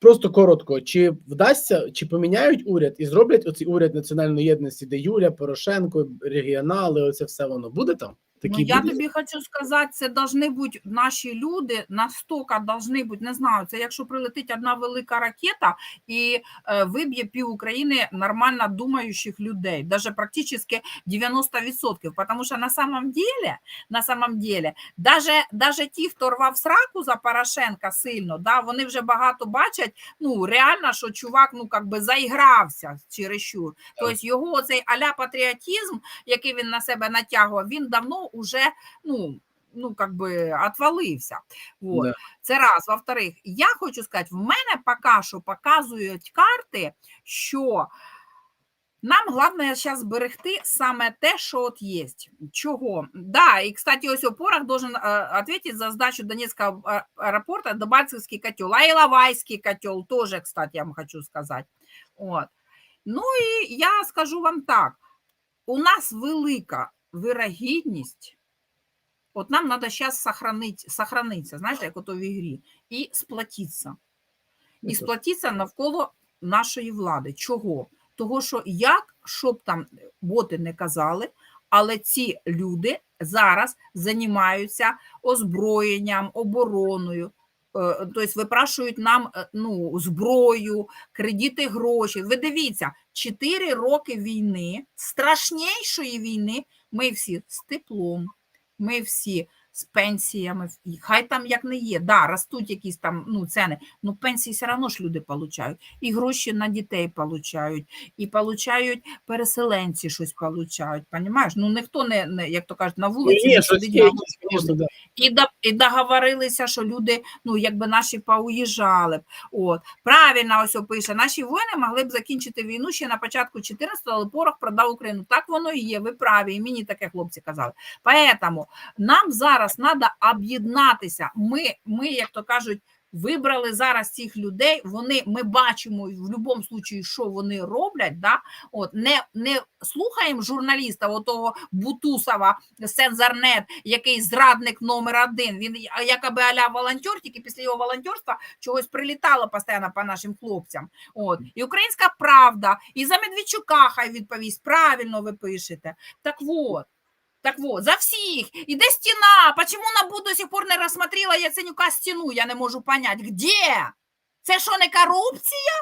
Просто коротко, чи вдасться, чи поміняють уряд і зроблять оцей уряд національної єдності, де Юля, Порошенко, регіонали, оце все воно буде там? Ну, я тобі хочу сказати, це должны бути наші люди, настільки должны бути, не знаю, це якщо прилетить одна велика ракета і е, виб'є пів України нормально думаючих людей, даже практично 90%, тому що на самом деле, на самом деле, даже, даже ті, хто рвав сраку за Порошенка сильно, да, вони вже багато бачать, ну, реально, що чувак, ну, как би заігрався чересчур. Тобто його цей аля патріотизм, який він на себе натягував, він давно уже ну, ну как би отвалився. Вот. Да. Це раз. Во-вторых, я хочу сказати, в мене поки що показують карти, що нам головне зараз зберегти саме те, що от є. Чого? Да, і, кстати, ось Порох должен э, ответить за сдачу Донецкого э, аэропорта Дебальцевский котел, а Иловайский котел тоже, кстати, я вам хочу сказать. От. Ну і я скажу вам так: у нас велика вирогідність, от нам треба зараз сохранити, сохранитися, знаєте, як ото в ігрі, і сплотитися. І сплотитися навколо нашої влади. Чого? Того, що як, щоб там боти не казали, але ці люди зараз займаються озброєнням, обороною. Тобто випрашують нам е, ну, зброю, кредити, гроші. Ви дивіться, 4 роки війни, страшнішої війни, ми всі з теплом, ми всі з пенсіями, і хай там як не є, да, ростуть якісь там ну, ціни, ну пенсії все одно ж люди получають, і гроші на дітей получають, і получають переселенці щось получають, понімаєш? Ну ніхто не, не як то кажуть, на вулиці не сидить да. і, до, і договорилися, що люди, ну, якби наші поуїжджали б. От. Правильно ось пише, наші воїни могли б закінчити війну ще на початку 14-го, але порох продав Україну. Так воно і є, ви праві, і мені таке хлопці казали. Поэтому нам зараз треба об'єднатися. Ми, ми, як то кажуть, вибрали зараз цих людей, вони, ми бачимо в будь-якому випадку, що вони роблять, да? От, не, не слухаємо журналіста, отого Бутусова, Сензарнет, який зрадник номер один. Він якоби аля волонтер, тільки після його волонтерства чогось прилітало постійно по нашим хлопцям. От. І українська правда, і за Медведчука хай відповість, правильно ви пишете. Так от. Так вот, за всіх. І де стіна? Почему НАБУ до сих пор не розсмотрела Яценюка стіну? Я не можу понять. Где? Це що не корупція?